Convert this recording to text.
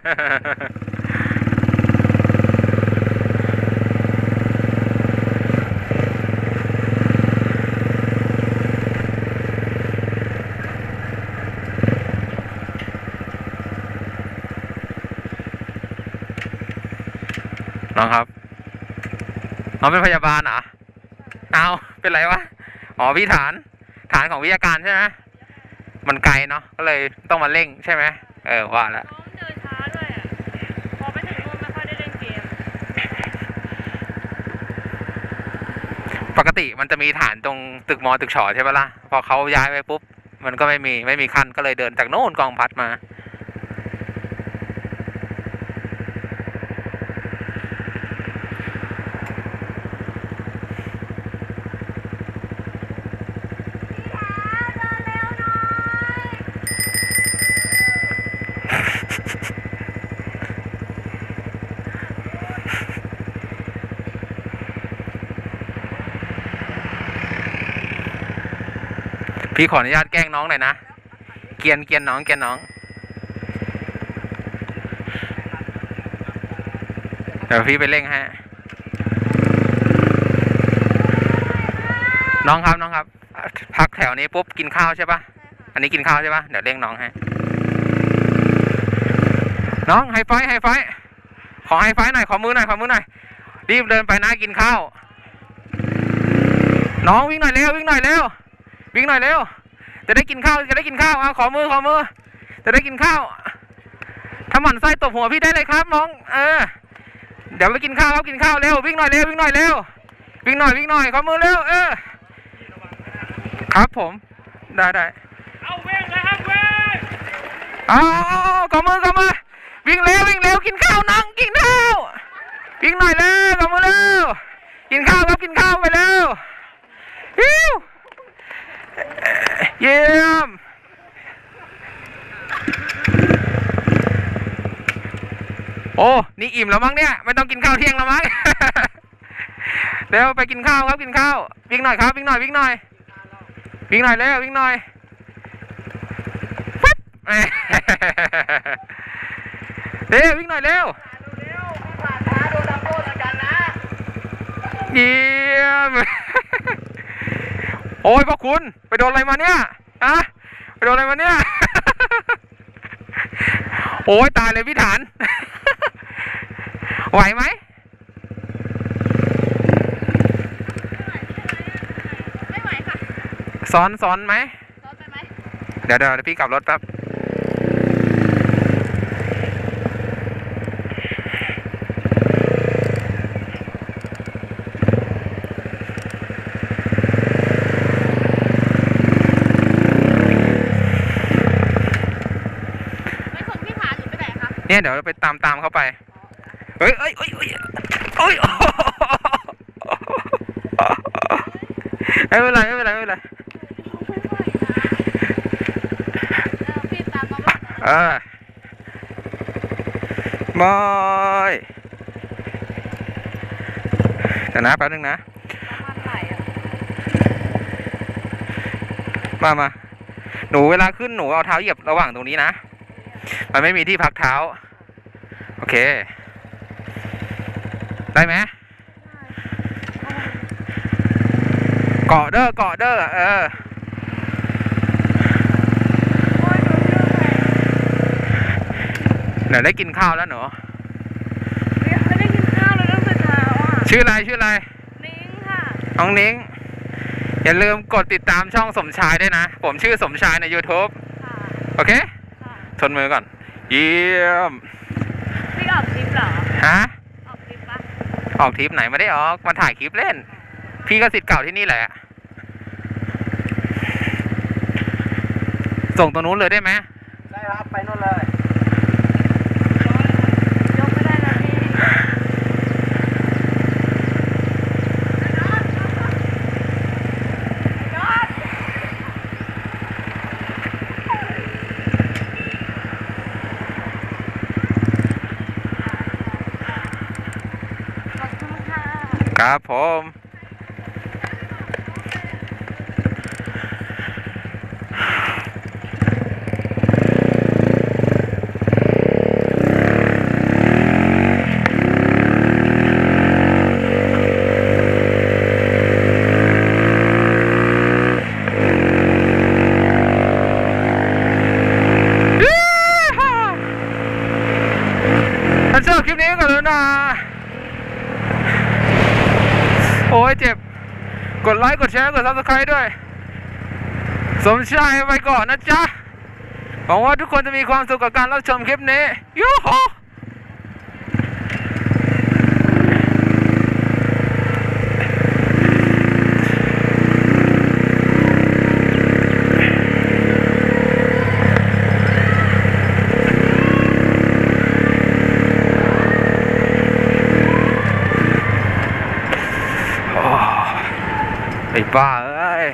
น้องครับน้องเป็นพยาบาลเหรอเอาเป็นไรวะ อ๋อพี่ฐาน ฐานของวิทยาการใช่ไหมมันไกลเนาะ ก็เลยต้องมาเร่งใช่ไหม เออว่าแล้ว น้องเดินช้าด้วยอะ พอไปถึงนู่นไม่ค่อยได้เล่นเกม ปกติมันจะมีฐานตรงตึกมอตึกฉอใช่ปะล่ะพอเขาย้ายไปปุ๊บ มันก็ไม่มีไม่มีขั้นก็เลยเดินจากโน่นกองพัดมา พี่ขออนุญาตแกล้งน้องหน่อยนะ เกรียนเกรียนน้องเกรียนน้องเดี๋ยวพี่ไปเร่งให้น้องครับน้องครับ พักแถวนี้ปุ๊บกินข้าวใช่ปะอันนี้กินข้าวใช่ปะเดี๋ยวเร่งน้องให้น้องไฮไฟว์ไฮไฟว์ขอไฮไฟว์หน่อยขอมือหน่อยขอมือหน่อย รีบเดินไปนะกินข้าว น้องวิ่งหน่อยเร็ววิ่งหน่อยเร็ว วิ่งหน่อยเร็ว จะได้กินข้าว จะได้กินข้าว เอาขอมือขอมือ จะได้กินข้าวถ้าหมันไส้ตบหัวพี่ได้เลยครับน้อง เออ เดี๋ยวไปกินข้าวครับกินข้าวเร็ววิ่งหน่อยเร็ววิ่งหน่อยเร็ววิ่งหน่อยวิ่งหน่อยขอมือเร็วเออ ครับผม ได้ได้เอาเว้งนะครับเว้งเอาเอาเอาขอมือขอมือวิ่งเร็ววิ่งเร็วกินข้าวน้องกินข้าววิ่งหน่อยเร็วขอมือเร็วกินข้าวครับกินข้าวไปเร็วฮิว เยี่ยมโอ้นี่อิ่มแล้วมั้งเนี่ยไม่ต้องกินข้าวเที่ยงแล้วมั้งเร็วไปกินข้าวครับกินข้าววิ่งหน่อยครับวิ่งหน่อยวิ่งหน่อยวิ่งหน่อยเร็ววิ่งหน่อยปึ๊บเร็ววิ่งหน่อยเร็วเยี่ยม โอ้ยพ่อคุณ ไปโดนอะไรมาเนี่ยอะไปโดนอะไรมาเนี่ย โอ้ยตายเลยพี่ฐาน ไหวไหมไม่ไหวค่ะซ้อนซ้อนไหม รถไปไหมเดี๋ยวเดี๋ยวเดี๋ยวพี่กลับรถแป๊บ ไม่ส่งพี่ฐานหรือไปไหนคะ เนี่ยเดี๋ยวเราไปตามตามเข้าไป เฮ้ยเอ้ยเอ้ยเอ้ยเอ้ยไม่เป็นไรไม่เป็นไรไม่เป็นไรเออบอยเดี๋ยวนะแป๊บนึงนะ มามา หนูเวลาขึ้นหนูเอาเท้าเหยียบระหว่างตรงนี้นะ มันไม่มีที่พักเท้า โอเค ได้ไหมเกาะเด้อเกาะเด้อเออโอ้ยหนูชื่ออะไรเดี๋ยวได้กินข้าวแล้วหนูยังไม่ได้กินข้าวเลยตั้งแต่เช้าอะชื่ออะไรชื่ออะไรนิ้งค่ะน้องนิ้งอย่าลืมกดติดตามช่องสมชายด้วยนะ ผมชื่อสมชายใน YouTube ค่ะโอเคค่ะ ชนมือก่อน เยี่ยม พี่ออกทริปเหรอ ฮะ ออกทริปปะออกทริปไหนไม่ได้ออก มาถ่ายคลิปเล่น พี่ก็สิทธิ์เก่าที่นี่แหละ ส่งตรงนู้นเลยได้ไหม ได้ครับ ไปนู่นเลยยกไม่ได้นะพี่ ขอบคุณค่ะ ครับผม ยเจ็บ ก ดไลค์กดแชร์กด subscribe ด้วย สมชายไปก่อนนะจ๊ะหวังว่าทุกคนจะมีความสุขกับการรับชมคลิปนี้ยูฮู ไอ้บ้าเอ้ย